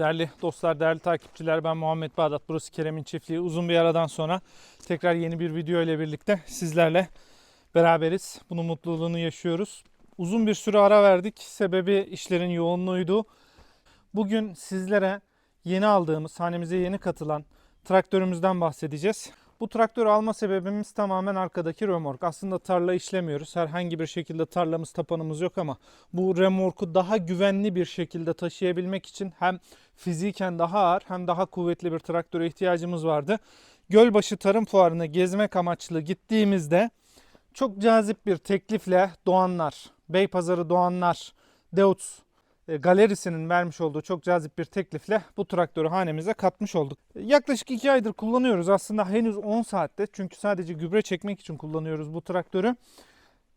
Değerli dostlar, değerli takipçiler ben Muhammed Bağdat. Burası Kerem'in çiftliği. Uzun bir aradan sonra tekrar yeni bir video ile birlikte sizlerle beraberiz. Bunun mutluluğunu yaşıyoruz. Uzun bir süre ara verdik. Sebebi işlerin yoğunluğuydu. Bugün sizlere yeni aldığımız, hanemize yeni katılan traktörümüzden bahsedeceğiz. Bu traktörü alma sebebimiz tamamen arkadaki römork. Aslında tarla işlemiyoruz. Herhangi bir şekilde tarlamız, tapanımız yok ama bu remorku daha güvenli bir şekilde taşıyabilmek için hem fiziken daha ağır hem daha kuvvetli bir traktöre ihtiyacımız vardı. Gölbaşı Tarım Fuarı'na gezmek amaçlı gittiğimizde çok cazip bir teklifle Doğanlar, Beypazarı Doğanlar, Deutz galerisinin vermiş olduğu çok cazip bir teklifle bu traktörü hanemize katmış olduk. E, Yaklaşık 2 aydır kullanıyoruz aslında henüz 10 saatte çünkü sadece gübre çekmek için kullanıyoruz bu traktörü.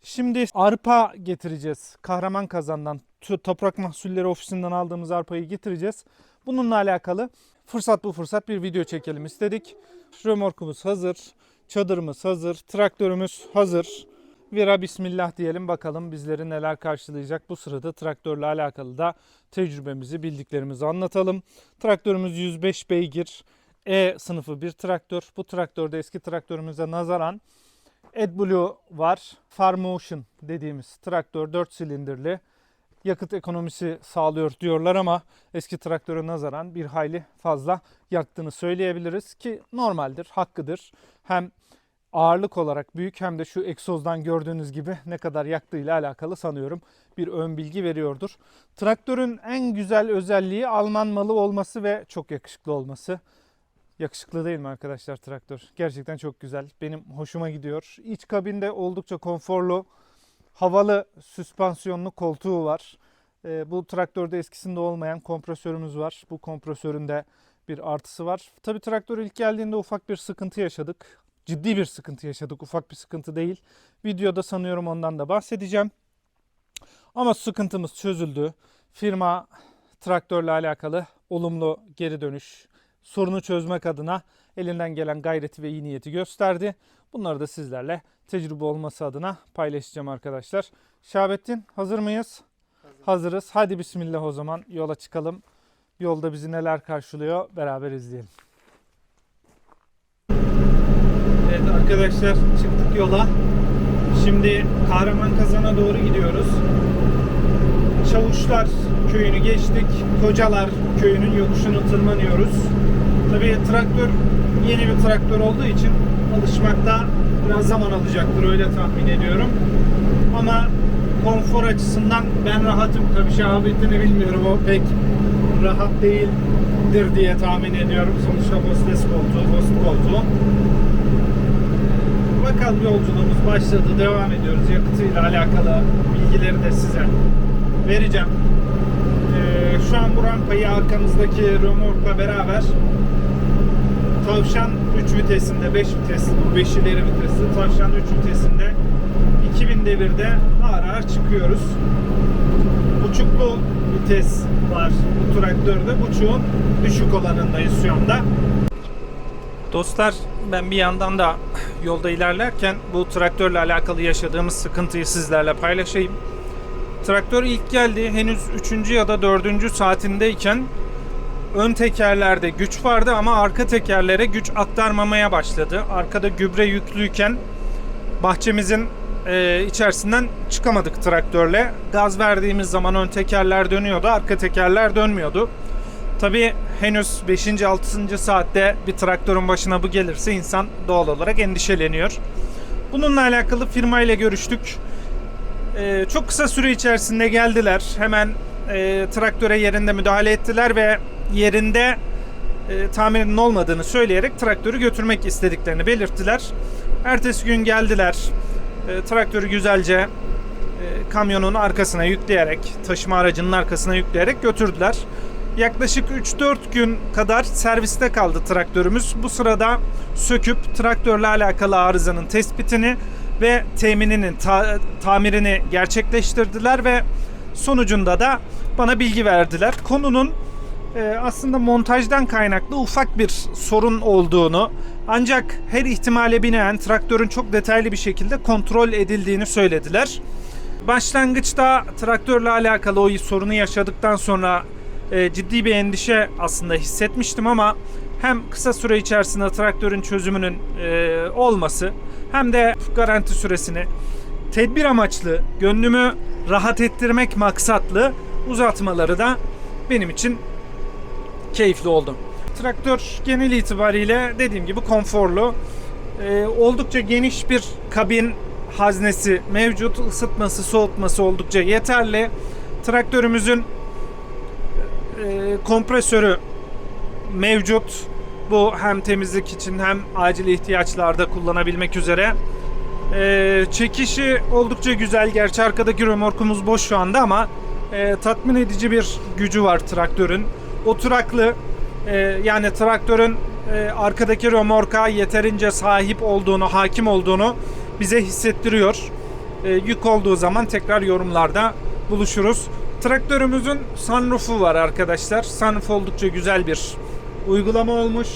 Şimdi arpa getireceğiz. Kahraman Kazan'dan Toprak Mahsulleri Ofisi'nden aldığımız arpayı getireceğiz. Bununla alakalı fırsat bu fırsat bir video çekelim istedik. Römorkumuz hazır, çadırımız hazır, traktörümüz hazır. Vira bismillah diyelim bakalım bizleri neler karşılayacak. Bu sırada traktörle alakalı da tecrübemizi, bildiklerimizi anlatalım. Traktörümüz 105 beygir E sınıfı bir traktör. Bu traktörde eski traktörümüze nazaran AdBlue var. Farmotion dediğimiz traktör 4 silindirli. Yakıt ekonomisi sağlıyor diyorlar ama eski traktöre nazaran bir hayli fazla yaktığını söyleyebiliriz ki normaldir, hakkıdır. Hem ağırlık olarak büyük hem de şu egzozdan gördüğünüz gibi ne kadar yaktığıyla alakalı sanıyorum bir ön bilgi veriyordur. Traktörün en güzel özelliği Alman malı olması ve çok yakışıklı olması. Yakışıklı değil mi arkadaşlar traktör? Gerçekten çok güzel. Benim hoşuma gidiyor. İç kabinde oldukça konforlu, havalı süspansiyonlu koltuğu var. Ee, bu traktörde eskisinde olmayan kompresörümüz var. Bu kompresörün de bir artısı var. Tabii traktör ilk geldiğinde ufak bir sıkıntı yaşadık. Ciddi bir sıkıntı yaşadık. Ufak bir sıkıntı değil. Videoda sanıyorum ondan da bahsedeceğim. Ama sıkıntımız çözüldü. Firma traktörle alakalı olumlu geri dönüş, sorunu çözmek adına elinden gelen gayreti ve iyi niyeti gösterdi. Bunları da sizlerle tecrübe olması adına paylaşacağım arkadaşlar. Şahabettin hazır mıyız? Hazırız. Hadi bismillah o zaman yola çıkalım. Yolda bizi neler karşılıyor beraber izleyelim. Evet arkadaşlar çıktık yola. Şimdi Kahraman doğru gidiyoruz. Çavuşlar köyünü geçtik. Kocalar köyünün yokuşunu tırmanıyoruz. Tabii traktör yeni bir traktör olduğu için alışmakta biraz zaman alacaktır öyle tahmin ediyorum. Ama konfor açısından ben rahatım. Tabii şahabetini bilmiyorum o pek rahat değildir diye tahmin ediyorum. Sonuçta hostes koltuğu, host koltuğu. Bakalım yolculuğumuz başladı. Devam ediyoruz. Yakıtıyla alakalı bilgileri de size vereceğim. Ee, şu an bu rampayı arkamızdaki römorkla beraber Tavşan 3 vitesinde 5 vitesli bu 5 ileri vitesli Tavşan 3 vitesinde 2000 devirde ağır ağır çıkıyoruz. Buçuklu vites var bu traktörde. Buçuğun düşük olanındayız şu anda. Dostlar ben bir yandan da yolda ilerlerken bu traktörle alakalı yaşadığımız sıkıntıyı sizlerle paylaşayım. Traktör ilk geldi henüz 3. ya da 4. saatindeyken ön tekerlerde güç vardı ama arka tekerlere güç aktarmamaya başladı. Arkada gübre yüklüyken bahçemizin e, içerisinden çıkamadık traktörle. Gaz verdiğimiz zaman ön tekerler dönüyordu, arka tekerler dönmüyordu. Tabii henüz 5. 6. saatte bir traktörün başına bu gelirse insan doğal olarak endişeleniyor. Bununla alakalı firma ile görüştük. Ee, çok kısa süre içerisinde geldiler. Hemen e, traktöre yerinde müdahale ettiler ve yerinde e, tamirinin olmadığını söyleyerek traktörü götürmek istediklerini belirttiler. Ertesi gün geldiler. E, traktörü güzelce e, kamyonun arkasına yükleyerek, taşıma aracının arkasına yükleyerek götürdüler. Yaklaşık 3-4 gün kadar serviste kaldı traktörümüz. Bu sırada söküp traktörle alakalı arızanın tespitini ve temininin ta- tamirini gerçekleştirdiler ve sonucunda da bana bilgi verdiler. Konunun e, aslında montajdan kaynaklı ufak bir sorun olduğunu ancak her ihtimale binaen traktörün çok detaylı bir şekilde kontrol edildiğini söylediler. Başlangıçta traktörle alakalı o sorunu yaşadıktan sonra e, ciddi bir endişe aslında hissetmiştim ama hem kısa süre içerisinde traktörün çözümünün e, olması hem de garanti süresini tedbir amaçlı, gönlümü rahat ettirmek maksatlı uzatmaları da benim için keyifli oldu. Traktör genel itibariyle dediğim gibi konforlu. Ee, oldukça geniş bir kabin haznesi mevcut. Isıtması, soğutması oldukça yeterli. Traktörümüzün e, kompresörü mevcut. Bu hem temizlik için hem acil ihtiyaçlarda kullanabilmek üzere. Ee, çekişi oldukça güzel. Gerçi arkadaki römorkumuz boş şu anda ama e, tatmin edici bir gücü var traktörün. Oturaklı e, yani traktörün e, arkadaki römorka yeterince sahip olduğunu, hakim olduğunu bize hissettiriyor. E, yük olduğu zaman tekrar yorumlarda buluşuruz. Traktörümüzün sunroofu var arkadaşlar. Sunroof oldukça güzel bir uygulama olmuş.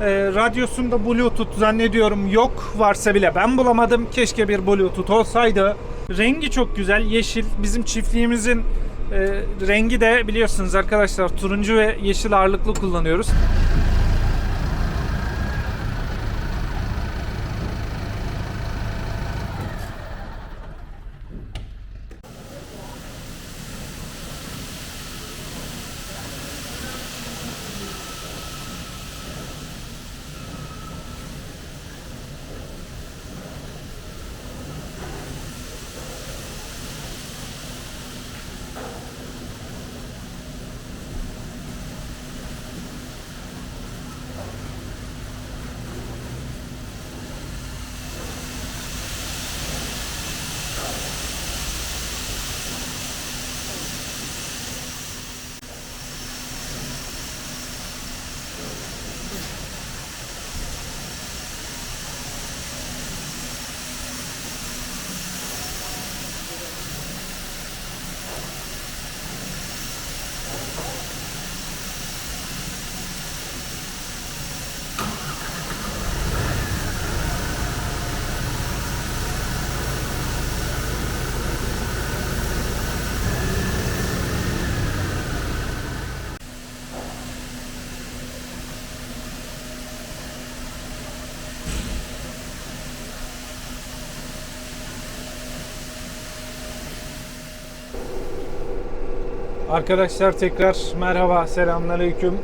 E, radyosunda Bluetooth zannediyorum yok. Varsa bile ben bulamadım. Keşke bir Bluetooth olsaydı. Rengi çok güzel. Yeşil. Bizim çiftliğimizin e, rengi de biliyorsunuz arkadaşlar turuncu ve yeşil ağırlıklı kullanıyoruz. Arkadaşlar tekrar merhaba, selamünaleyküm.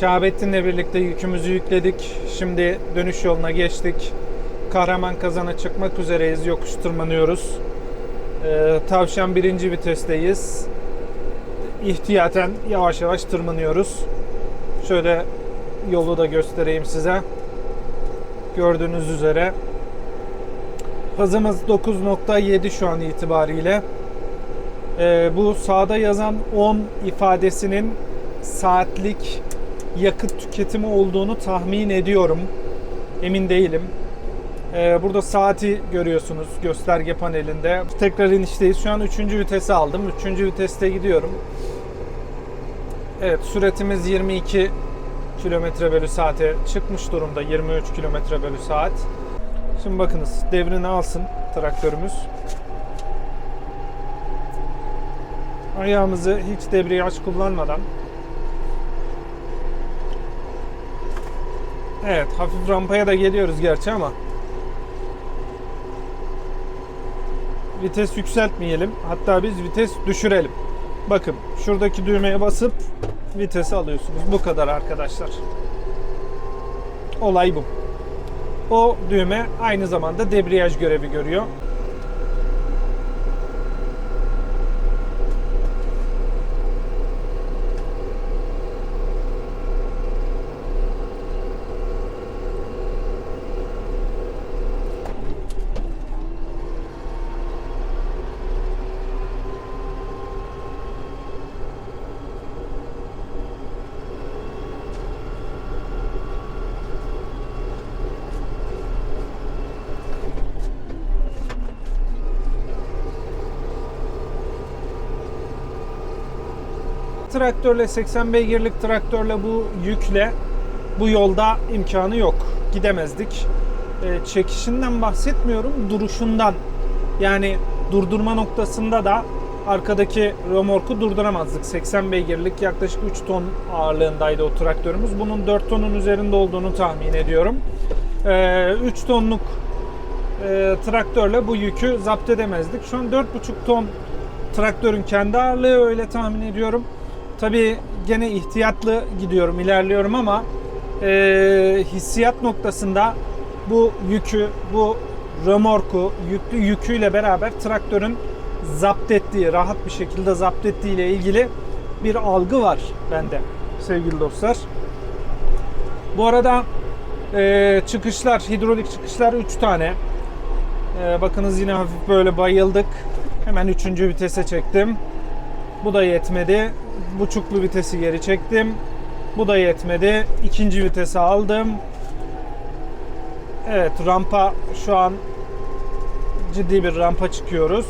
Şahabettin'le birlikte yükümüzü yükledik. Şimdi dönüş yoluna geçtik. Kahraman kazana çıkmak üzereyiz. Yokuş tırmanıyoruz. Ee, tavşan birinci vitesteyiz. İhtiyaten yavaş yavaş tırmanıyoruz. Şöyle yolu da göstereyim size. Gördüğünüz üzere. Hızımız 9.7 şu an itibariyle. Ee, bu sağda yazan 10 ifadesinin saatlik yakıt tüketimi olduğunu tahmin ediyorum. Emin değilim. Ee, burada saati görüyorsunuz gösterge panelinde. Tekrar inişteyiz. Şu an 3. vitesi aldım. 3. viteste gidiyorum. Evet süratimiz 22 kilometre bölü saate çıkmış durumda. 23 kilometre bölü saat. Şimdi bakınız devrini alsın traktörümüz. Ayağımızı hiç debriyaj kullanmadan Evet hafif rampaya da geliyoruz gerçi ama vites yükseltmeyelim. Hatta biz vites düşürelim. Bakın şuradaki düğmeye basıp vitesi alıyorsunuz. Bu kadar arkadaşlar. Olay bu. O düğme aynı zamanda debriyaj görevi görüyor. Traktörle 80 beygirlik traktörle bu yükle bu yolda imkanı yok. Gidemezdik. E, çekişinden bahsetmiyorum, duruşundan. Yani durdurma noktasında da arkadaki römorku durduramazdık. 80 beygirlik yaklaşık 3 ton ağırlığındaydı o traktörümüz. Bunun 4 tonun üzerinde olduğunu tahmin ediyorum. Ee, 3 tonluk e, traktörle bu yükü zapt edemezdik. Şu an 4,5 ton traktörün kendi ağırlığı öyle tahmin ediyorum. Tabii gene ihtiyatlı gidiyorum, ilerliyorum ama e, hissiyat noktasında bu yükü, bu römorku, yüklü yüküyle beraber traktörün zapt ettiği, rahat bir şekilde zapt ettiği ile ilgili bir algı var bende sevgili dostlar. Bu arada e, çıkışlar, hidrolik çıkışlar 3 tane. E, bakınız yine hafif böyle bayıldık. Hemen 3. vitese çektim. Bu da yetmedi. Buçuklu vitesi geri çektim. Bu da yetmedi. İkinci vitese aldım. Evet rampa şu an ciddi bir rampa çıkıyoruz.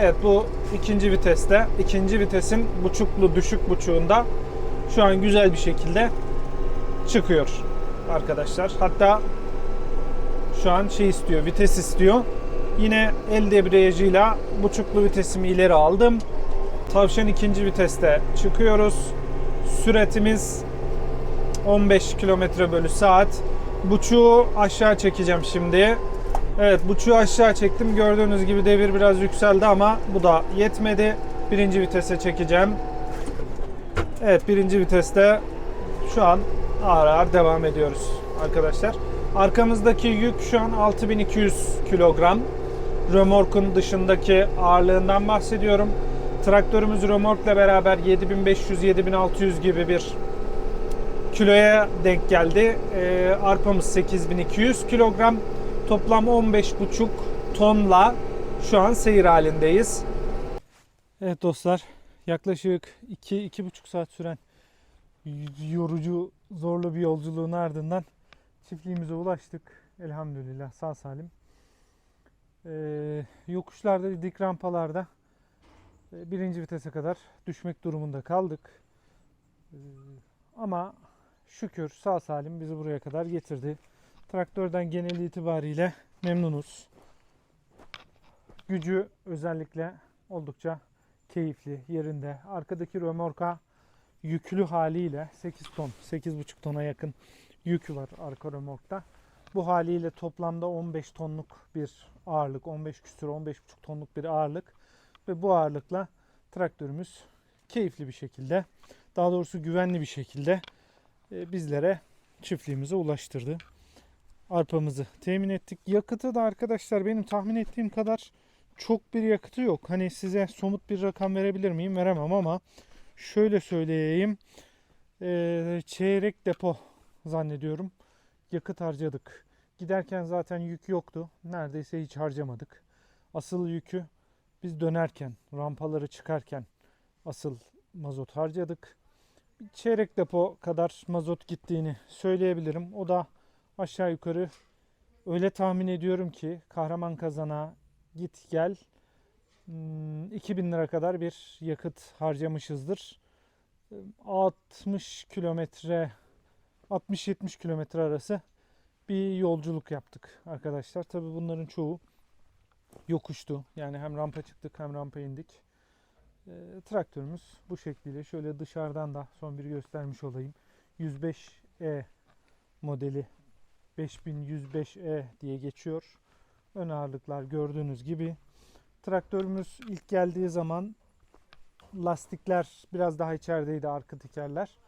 Evet bu ikinci viteste. ikinci vitesin buçuklu düşük buçuğunda şu an güzel bir şekilde çıkıyor arkadaşlar. Hatta şu an şey istiyor, vites istiyor. Yine el debriyajıyla buçuklu vitesimi ileri aldım. Tavşan ikinci viteste çıkıyoruz. Süratimiz 15 km bölü saat. Buçuğu aşağı çekeceğim şimdi. Evet buçuğu aşağı çektim. Gördüğünüz gibi devir biraz yükseldi ama bu da yetmedi. Birinci vitese çekeceğim. Evet birinci viteste şu an ağır ağır devam ediyoruz arkadaşlar. Arkamızdaki yük şu an 6200 kilogram. Römorkun dışındaki ağırlığından bahsediyorum. Traktörümüz römorkla beraber 7500-7600 gibi bir kiloya denk geldi. Ee, arpamız 8200 kilogram. Toplam 15,5 tonla şu an seyir halindeyiz. Evet dostlar yaklaşık 2-2,5 saat süren yorucu zorlu bir yolculuğun ardından çiftliğimize ulaştık. Elhamdülillah sağ salim. Ee, yokuşlarda dik rampalarda e, birinci vitese kadar düşmek durumunda kaldık. Ee, ama şükür sağ salim bizi buraya kadar getirdi. Traktörden genel itibariyle memnunuz. Gücü özellikle oldukça keyifli, yerinde. Arkadaki römorka yüklü haliyle 8 ton, 8,5 tona yakın yük var arka römorkta. Bu haliyle toplamda 15 tonluk bir ağırlık, 15 küsür 15,5 tonluk bir ağırlık ve bu ağırlıkla traktörümüz keyifli bir şekilde, daha doğrusu güvenli bir şekilde e, bizlere çiftliğimize ulaştırdı. Arpamızı temin ettik. Yakıtı da arkadaşlar benim tahmin ettiğim kadar çok bir yakıtı yok. Hani size somut bir rakam verebilir miyim? Veremem ama şöyle söyleyeyim. Ee, çeyrek depo zannediyorum. Yakıt harcadık. Giderken zaten yük yoktu. Neredeyse hiç harcamadık. Asıl yükü biz dönerken, rampaları çıkarken asıl mazot harcadık. Bir çeyrek depo kadar mazot gittiğini söyleyebilirim. O da aşağı yukarı öyle tahmin ediyorum ki Kahraman Kazan'a git gel 2000 lira kadar bir yakıt harcamışızdır. 60 kilometre 60-70 kilometre arası bir yolculuk yaptık arkadaşlar. Tabi bunların çoğu yokuştu. Yani hem rampa çıktık hem rampa indik. E, traktörümüz bu şekliyle. Şöyle dışarıdan da son bir göstermiş olayım. 105E modeli 5105E diye geçiyor. Ön ağırlıklar gördüğünüz gibi. Traktörümüz ilk geldiği zaman lastikler biraz daha içerideydi arka tekerler.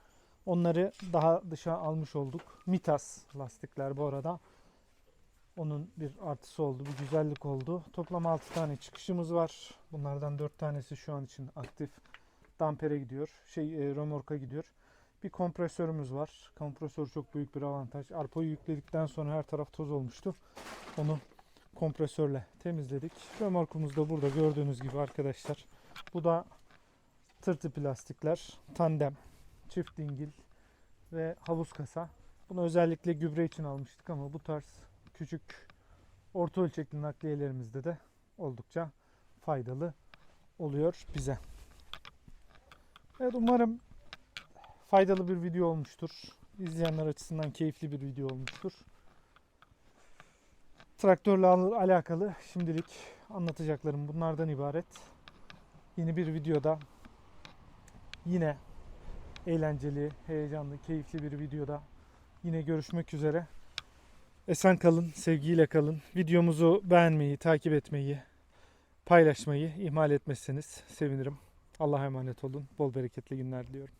Onları daha dışa almış olduk. Mitas lastikler bu arada. Onun bir artısı oldu, bir güzellik oldu. Toplam 6 tane çıkışımız var. Bunlardan 4 tanesi şu an için aktif. Dampere gidiyor, şey e, römorka gidiyor. Bir kompresörümüz var. Kompresör çok büyük bir avantaj. Arpayı yükledikten sonra her taraf toz olmuştu. Onu kompresörle temizledik. Römorkumuz da burada gördüğünüz gibi arkadaşlar. Bu da tırtı plastikler, tandem, çift dingil ve havuz kasa. Bunu özellikle gübre için almıştık ama bu tarz küçük orta ölçekli nakliyelerimizde de oldukça faydalı oluyor bize. Evet umarım faydalı bir video olmuştur. İzleyenler açısından keyifli bir video olmuştur. Traktörle al- alakalı şimdilik anlatacaklarım bunlardan ibaret. Yeni bir videoda yine eğlenceli, heyecanlı, keyifli bir videoda yine görüşmek üzere. Esen kalın, sevgiyle kalın. Videomuzu beğenmeyi, takip etmeyi, paylaşmayı ihmal etmezseniz sevinirim. Allah'a emanet olun. Bol bereketli günler diliyorum.